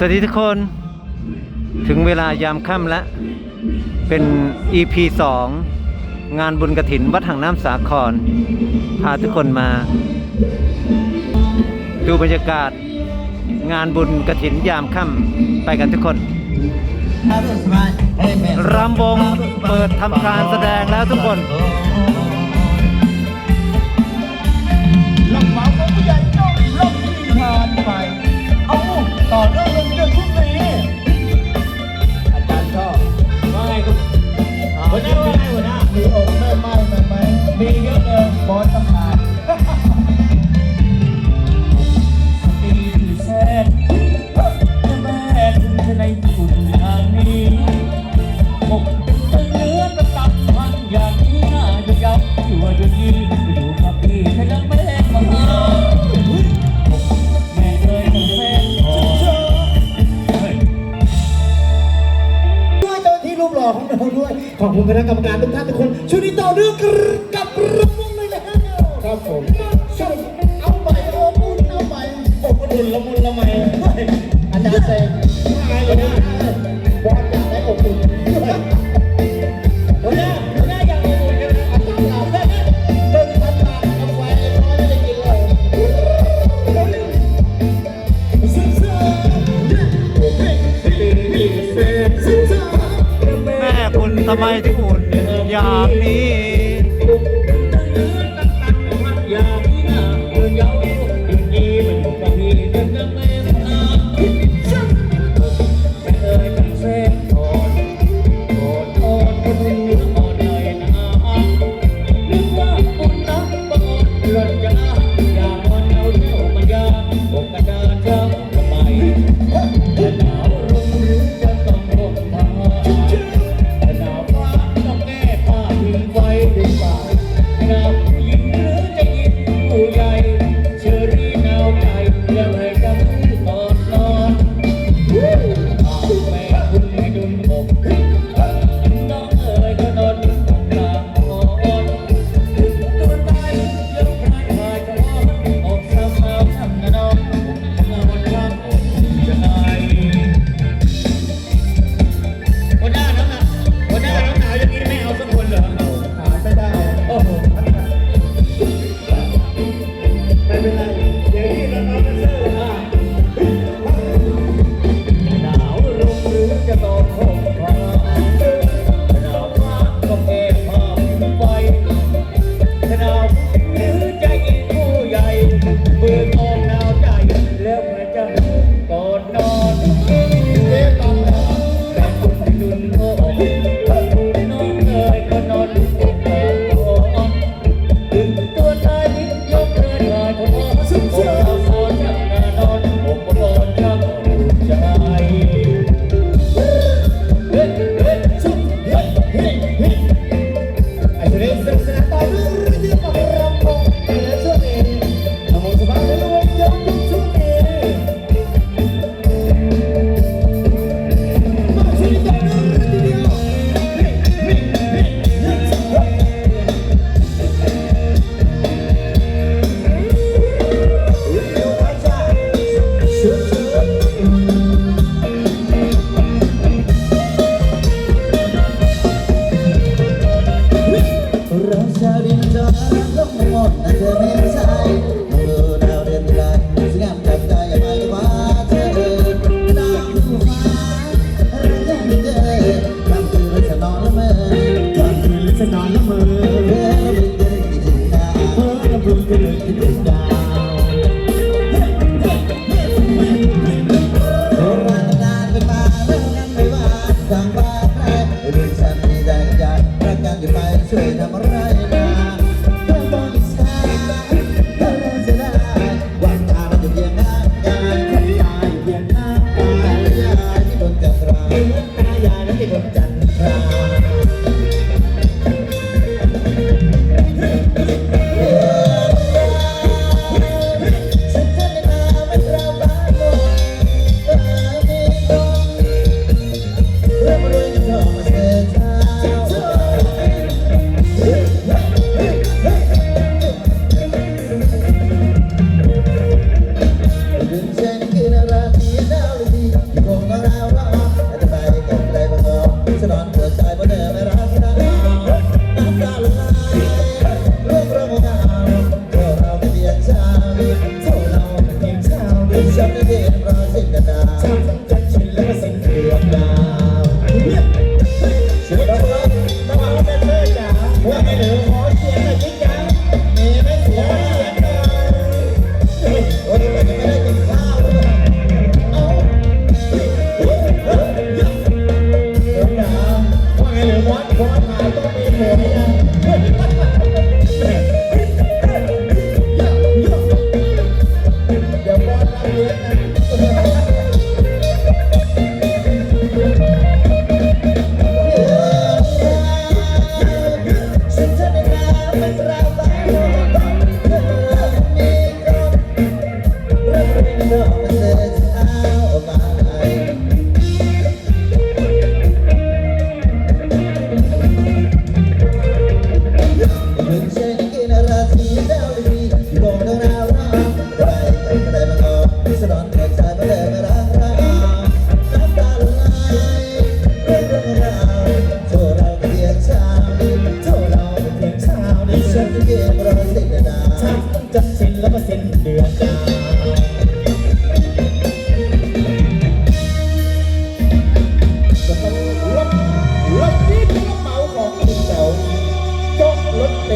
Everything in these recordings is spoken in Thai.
สวัสดีทุกคน ถึงเวลายามค่ำแล้ว เป็น EP 2 งานบุญกระถินวัดหางน้ำสาคร พาทุกคนมา ดูบรรยากาศ งานบุญกระถินยามค่ำไปกันทุกคนรำวงเปิดทำการแสดงแล้วทุกคนลำบาของผู้ใหญ่จ้องลบที่ผ่านไป เอาต่อเนื่อง คุณคณะกรรมการทุกท่านทุกคนช่วยติดต่อเรื่องกับระวงเลยนะครับผมช่วย จเธอบินจนทั้งหมดแต่เธไม่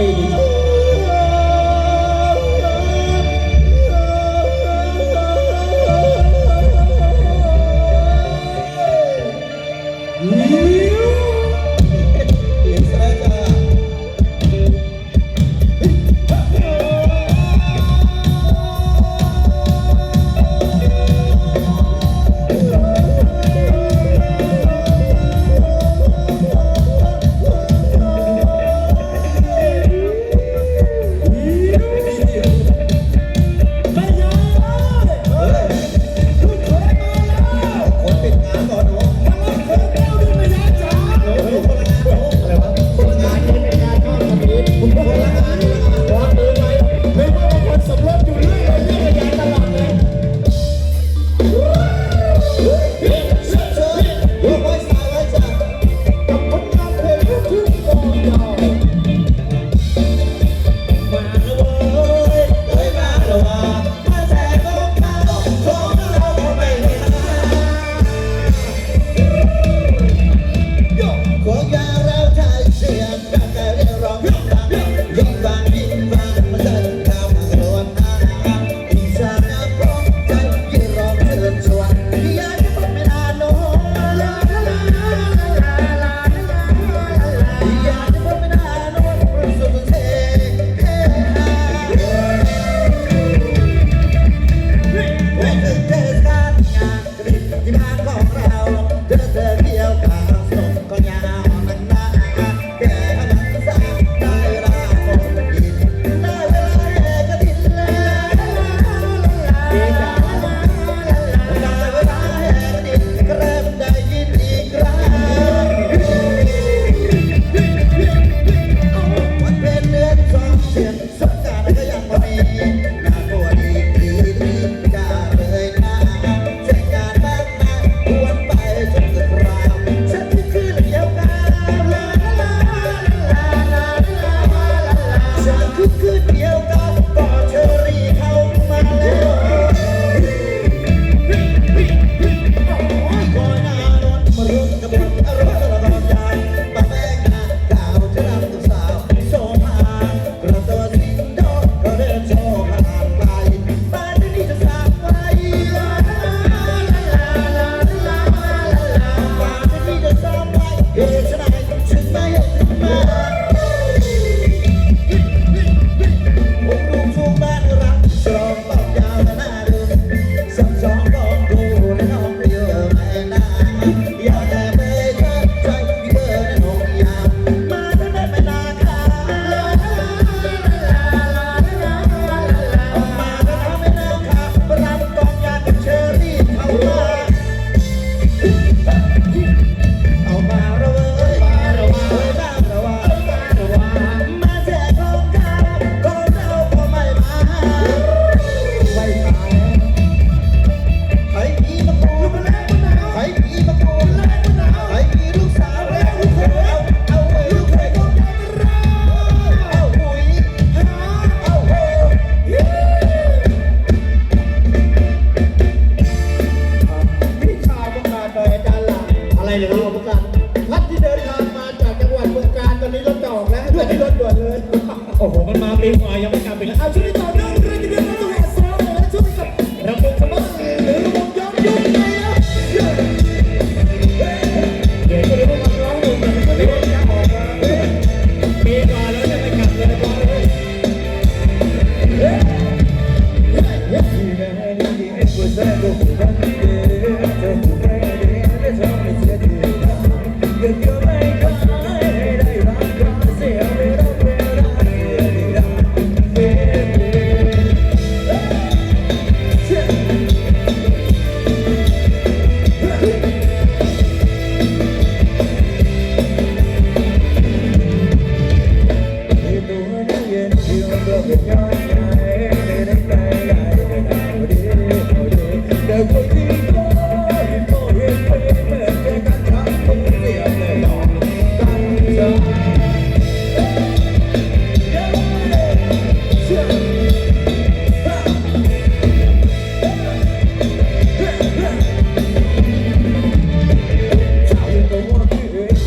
Amen.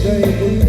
ideia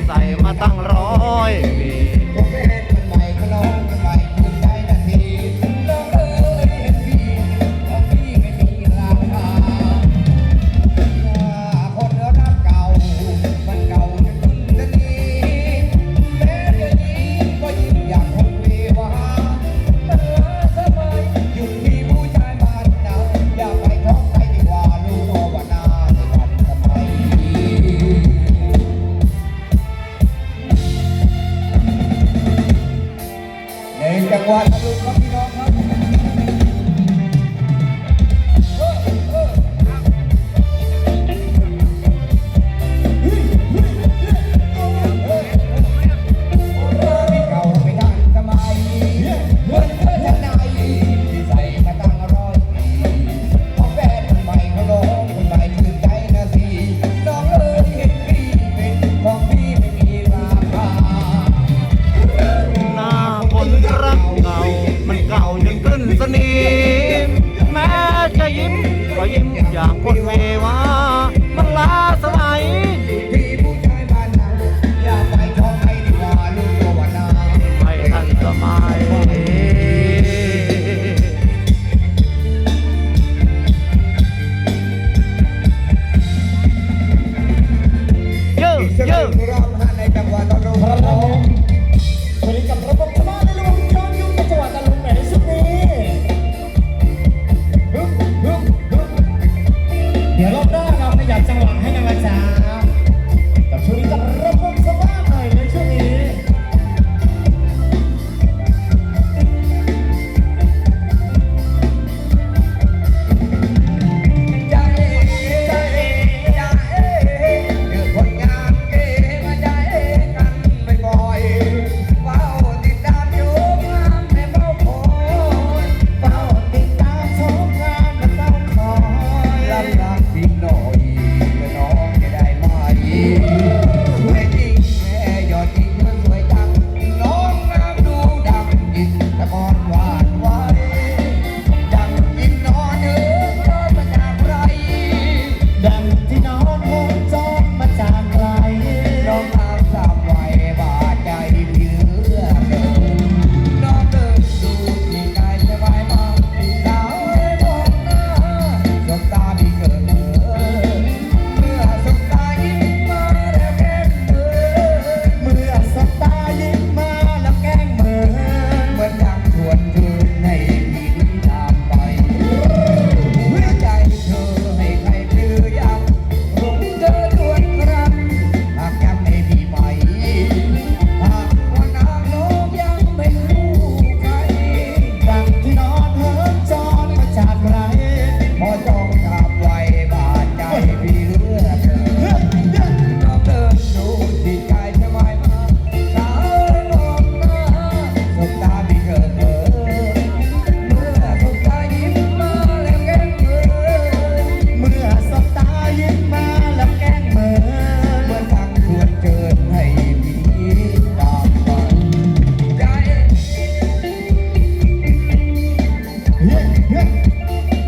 นใเยอะ